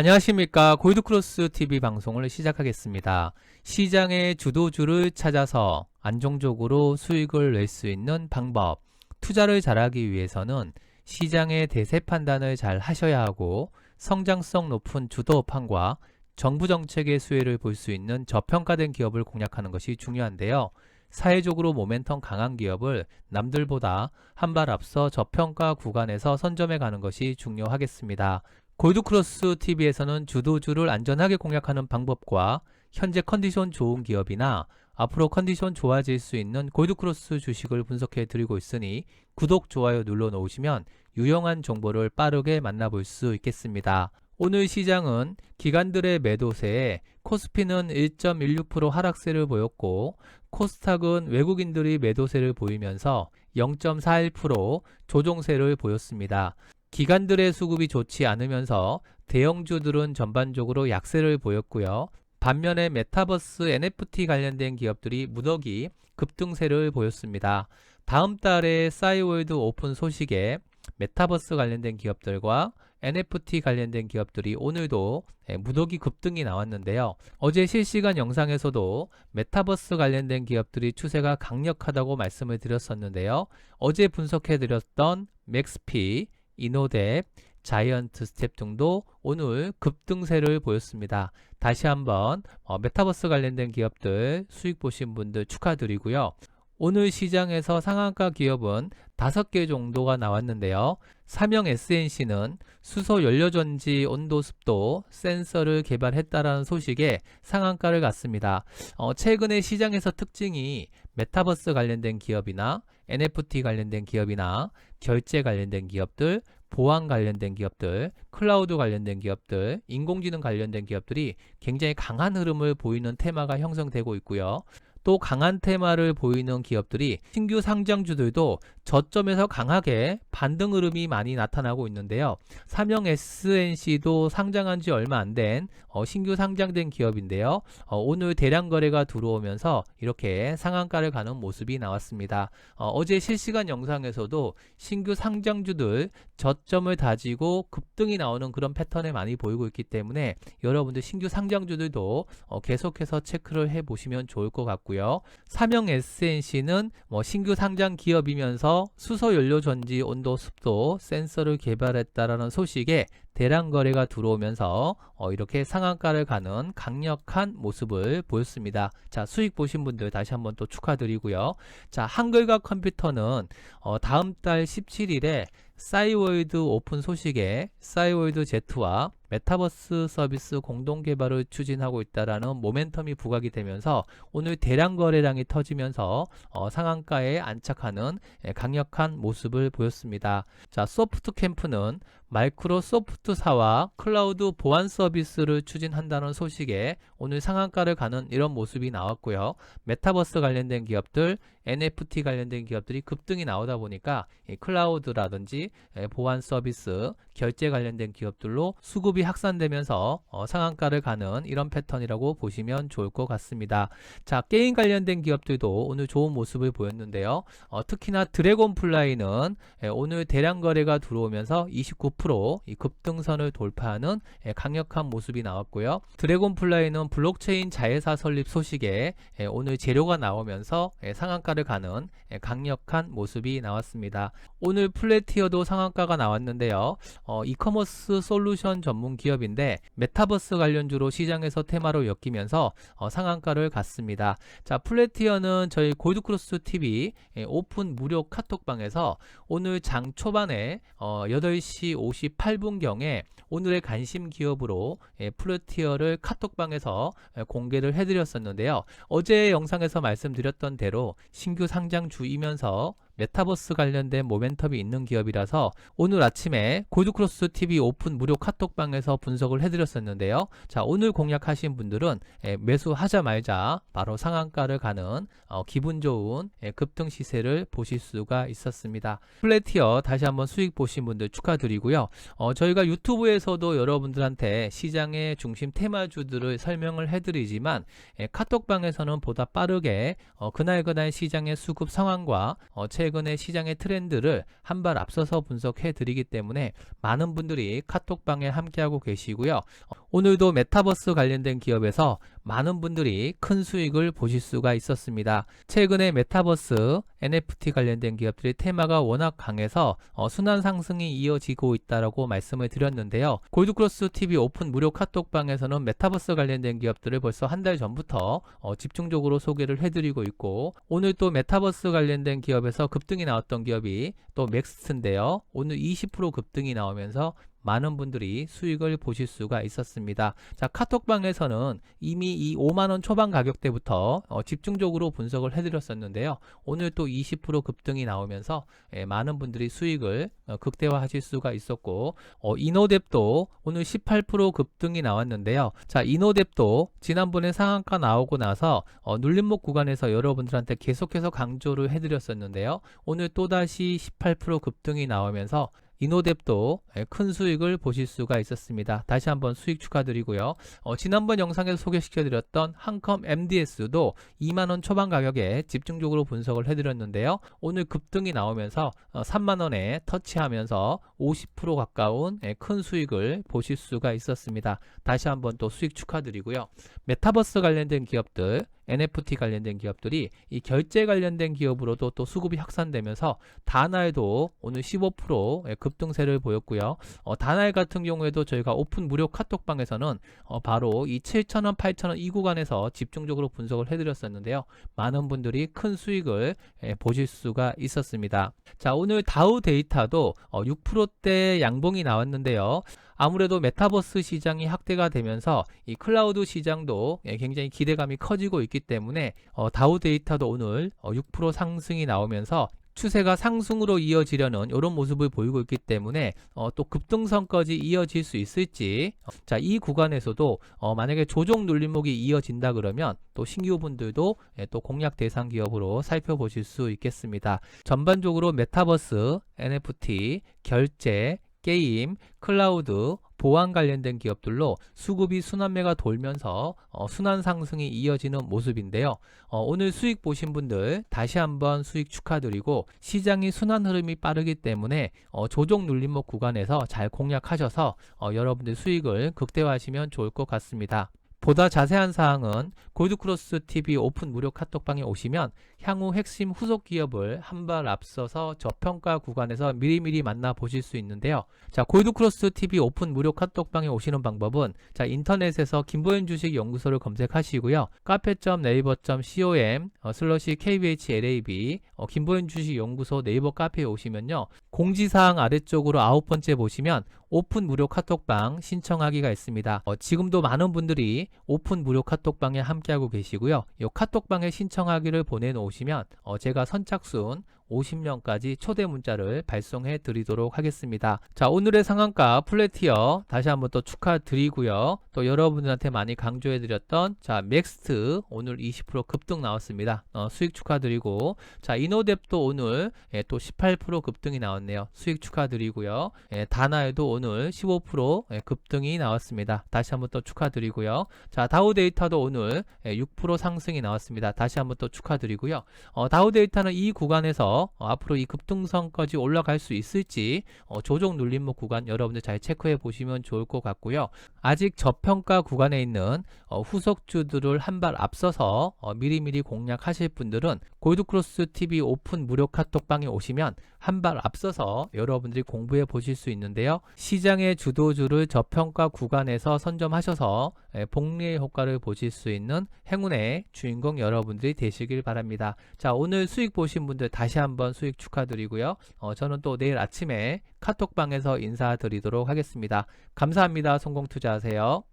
안녕하십니까. 골드크로스 TV 방송을 시작하겠습니다. 시장의 주도주를 찾아서 안정적으로 수익을 낼 수 있는 방법. 투자를 잘하기 위해서는 시장의 대세 판단을 잘 하셔야 하고 성장성 높은 주도판과 정부 정책의 수혜를 볼 수 있는 저평가된 기업을 공략하는 것이 중요한데요. 사회적으로 모멘텀 강한 기업을 남들보다 한 발 앞서 저평가 구간에서 선점해 가는 것이 중요하겠습니다. 골드크로스 TV에서는 주도주를 안전하게 공략하는 방법과 현재 컨디션 좋은 기업이나 앞으로 컨디션 좋아질 수 있는 골드크로스 주식을 분석해 드리고 있으니 구독, 좋아요 눌러 놓으시면 유용한 정보를 빠르게 만나볼 수 있겠습니다. 오늘 시장은 기관들의 매도세에 코스피는 1.16% 하락세를 보였고 코스닥은 외국인들이 매도세를 보이면서 0.41% 조종세를 보였습니다. 기관들의 수급이 좋지 않으면서 대형주들은 전반적으로 약세를 보였고요. 반면에 메타버스 NFT 관련된 기업들이 무더기 급등세를 보였습니다. 다음 달에 싸이월드 오픈 소식에 메타버스 관련된 기업들과 NFT 관련된 기업들이 오늘도 예, 무더기 급등이 나왔는데요. 어제 실시간 영상에서도 메타버스 관련된 기업들이 추세가 강력하다고 말씀을 드렸었는데요. 어제 분석해 드렸던 맥스피, 이노뎁, 자이언트 스텝 등도 오늘 급등세를 보였습니다. 다시 한번 어, 메타버스 관련된 기업들 수익 보신 분들 축하드리고요. 오늘 시장에서 상한가 기업은 5개 정도가 나왔는데요. 삼형 SNC는 수소 연료전지 온도 습도 센서를 개발했다라는 소식에 상한가를 갔습니다. 어, 최근에 시장에서 특징이 메타버스 관련된 기업이나 NFT 관련된 기업이나 결제 관련된 기업들, 보안 관련된 기업들, 클라우드 관련된 기업들, 인공지능 관련된 기업들이 굉장히 강한 흐름을 보이는 테마가 형성되고 있고요. 또 강한 테마를 보이는 기업들이 신규 상장주들도 저점에서 강하게 반등 흐름이 많이 나타나고 있는데요. 삼형 SNC도 상장한 지 얼마 안된 어, 신규 상장된 기업인데요. 어, 오늘 대량 거래가 들어오면서 이렇게 상한가를 가는 모습이 나왔습니다. 어, 제 실시간 영상에서도 신규 상장주들 저점을 다지고 급등이 나오는 그런 패턴을 많이 보이고 있기 때문에 여러분들 신규 상장주들도 어, 계속해서 체크를 해 보시면 좋을 것 같고 요. 삼형 SNC는 뭐 신규 상장 기업이면서 수소 연료 전지 온도 습도 센서를 개발했다라는 소식에 대량 거래가 들어오면서 어, 이렇게 상한가를 가는 강력한 모습을 보였습니다. 자, 수익 보신 분들 다시 한번 또 축하드리고요. 자, 한글과 컴퓨터는 어, 다음 달 17일에 싸이월드 오픈 소식에 싸이월드 Z와 메타버스 서비스 공동 개발을 추진하고 있다라는 모멘텀이 부각이 되면서 오늘 대량 거래량이 터지면서 어, 상한가에 안착하는 예, 강력한 모습을 보였습니다. 자, 소프트 캠프는 마이크로소프트사와 클라우드 보안 서비스를 추진한다는 소식에 오늘 상한가를 가는 이런 모습이 나왔고요. 메타버스 관련된 기업들, NFT 관련된 기업들이 급등이 나오다 보니까 클라우드라든지 보안 서비스, 결제 관련된 기업들로 수급이 확산되면서 어, 상한가를 가는 이런 패턴이라고 보시면 좋을 것 같습니다. 자, 게임 관련된 기업들도 오늘 좋은 모습을 보였는데요. 어, 특히나 드래곤 플라이는 오늘 대량 거래가 들어오면서 29 10%이 급등선을 돌파하는 예, 강력한 모습이 나왔고요. 드래곤 플라이는 블록체인 자회사 설립 소식에 예, 오늘 재료가 나오면서 예, 상한가를 가는 강력한 모습이 나왔습니다. 오늘 플래티어도 상한가가 나왔는데요. 어, 이커머스 솔루션 전문 기업인데 메타버스 관련주로 시장에서 테마로 엮이면서 어, 상한가를 갔습니다. 자, 플래티어는 저희 골드크로스 TV 오픈 무료 카톡방에서 오늘 장 초반에 어, 8시 58분경에 오늘의 관심 기업으로 예, 플루티어를 카톡방에서 예, 공개를 해드렸었는데요. 어제 영상에서 말씀드렸던 대로 신규 상장주이면서 메타버스 관련된 모멘텀이 있는 기업이라서 오늘 아침에 골드크로스 TV 오픈 무료 카톡방에서 분석을 해드렸었는데요. 자, 오늘 공략하신 분들은 예, 매수하자마자 바로 상한가를 가는 어, 기분 좋은 예, 급등 시세를 보실 수가 있었습니다. 플래티어 다시 한번 수익 보신 분들 축하드리고요. 어, 저희가 유튜브에서도 여러분들한테 시장의 중심 테마주들을 설명을 해드리지만 예, 카톡방에서는 보다 빠르게 어, 그날 그날 시장의 수급 상황과 어, 최 최근의 시장의 트렌드를 한 발 앞서서 분석해 드리기 때문에 많은 분들이 카톡방에 함께하고 계시고요. 어, 오늘도 메타버스 관련된 기업에서 많은 분들이 큰 수익을 보실 수가 있었습니다. 최근에 메타버스, NFT 관련된 기업들의 테마가 워낙 강해서 어, 순환 상승이 이어지고 있다라고 말씀을 드렸는데요. 골드크로스 TV 오픈 무료 카톡방에서는 메타버스 관련된 기업들을 벌써 한 달 전부터 어, 집중적으로 소개를 해드리고 있고 오늘 또 메타버스 관련된 기업에서 급등이 나왔던 기업이 또 맥스트인데요. 오늘 20% 급등이 나오면서 많은 분들이 수익을 보실 수가 있었습니다. 자, 카톡방에서는 이미 이 5만원 초반 가격대부터 어, 집중적으로 분석을 해드렸었는데요. 오늘 또 20% 급등이 나오면서 예, 많은 분들이 수익을 어, 극대화하실 수가 있었고, 어, 이노뎁도 오늘 18% 급등이 나왔는데요. 자, 이노뎁도 지난번에 상한가 나오고 나서 어, 눌림목 구간에서 여러분들한테 계속해서 강조를 해드렸었는데요. 오늘 또다시 18% 급등이 나오면서 이노뎁도 예, 큰 수익을 보실 수가 있었습니다. 다시 한번 수익 축하드리고요. 어, 지난번 영상에서 소개시켜드렸던 한컴 MDS도 2만원 초반 가격에 집중적으로 분석을 해드렸는데요. 오늘 급등이 나오면서 어, 3만원에 터치하면서 50% 가까운 예, 큰 수익을 보실 수가 있었습니다. 다시 한번 또 수익 축하드리고요. 메타버스 관련된 기업들 NFT 관련된 기업들이 이 결제 관련된 기업으로도 또 수급이 확산되면서 다나에도 오늘 15% 예, 급등세를 보였고요. 어, 다나에 같은 경우에도 저희가 오픈 무료 카톡방에서는 어, 바로 이 7,000원, 8,000원 이 구간에서 집중적으로 분석을 해드렸었는데요. 많은 분들이 큰 수익을 예, 보실 수가 있었습니다. 자, 오늘 다우 데이터도 어, 6%대 양봉이 나왔는데요. 아무래도 메타버스 시장이 확대가 되면서 이 클라우드 시장도 예, 굉장히 기대감이 커지고 있기 때문에 어, 다우 데이터도 오늘 어, 6% 상승이 나오면서 추세가 상승으로 이어지려는 이런 모습을 보이고 있기 때문에 어, 또 급등선까지 이어질 수 있을지 어, 자이 구간에서도 어, 만약에 조정 눌림목이 이어진다 그러면 또 신규 분들도 예, 또 공략 대상 기업으로 살펴보실 수 있겠습니다. 전반적으로 메타버스, NFT, 결제, 게임, 클라우드, 보안 관련된 기업들로 수급이 순환매가 돌면서 어, 순환 상승이 이어지는 모습인데요. 어, 오늘 수익 보신 분들 다시 한번 수익 축하드리고 시장이 순환 흐름이 빠르기 때문에 어, 조정 눌림목 구간에서 잘 공략하셔서 어, 여러분들 수익을 극대화하시면 좋을 것 같습니다. 보다 자세한 사항은 골드크로스 TV 오픈 무료 카톡방에 오시면 향후 핵심 후속 기업을 한 발 앞서서 저평가 구간에서 미리미리 만나 보실 수 있는데요. 자, 골드크로스 TV 오픈 무료 카톡방에 오시는 방법은 자, 인터넷에서 김보현 주식 연구소를 검색하시고요. 카페.네이버.com 어, 슬러시 KBHLAB 어, 김보현 주식 연구소 네이버 카페에 오시면요. 공지사항 아래쪽으로 아홉 번째 보시면 오픈 무료 카톡방 신청하기가 있습니다. 어, 지금도 많은 분들이 오픈 무료 카톡방에 함께하고 계시고요. 이 카톡방에 신청하기를 보내놓으시면 어, 제가 선착순 50명까지 초대 문자를 발송해 드리도록 하겠습니다. 자, 오늘의 상한가 플래티어 다시 한번 또 축하드리고요. 또 여러분들한테 많이 강조해 드렸던 자, 맥스트 오늘 20% 급등 나왔습니다. 어, 수익 축하드리고 자, 이노뎁도 오늘 예, 또18% 급등이 나왔네요. 수익 축하드리고요. 예, 다나에도 오늘 15% 예, 급등이 나왔습니다. 다시 한번 또 축하드리고요. 자, 다우 데이터도 오늘 예, 6% 상승이 나왔습니다. 다시 한번 또 축하드리고요. 어, 다우 데이터는 이 구간에서 어, 앞으로 이 급등선까지 올라갈 수 있을지 어, 조정 눌림목 구간 여러분들 잘 체크해 보시면 좋을 것 같고요. 아직 저평가 구간에 있는 어, 후속주들을 한 발 앞서서 어, 미리미리 공략하실 분들은 골드크로스 TV 오픈 무료 카톡방에 오시면 한 발 앞서서 여러분들이 공부해 보실 수 있는데요. 시장의 주도주를 저평가 구간에서 선점하셔서 예, 복리의 효과를 보실 수 있는 행운의 주인공 여러분들이 되시길 바랍니다. 자, 오늘 수익 보신 분들 다시 한번 수익 축하드리고요. 어, 저는 또 내일 아침에 카톡방에서 인사드리도록 하겠습니다. 감사합니다. 성공 투자하세요.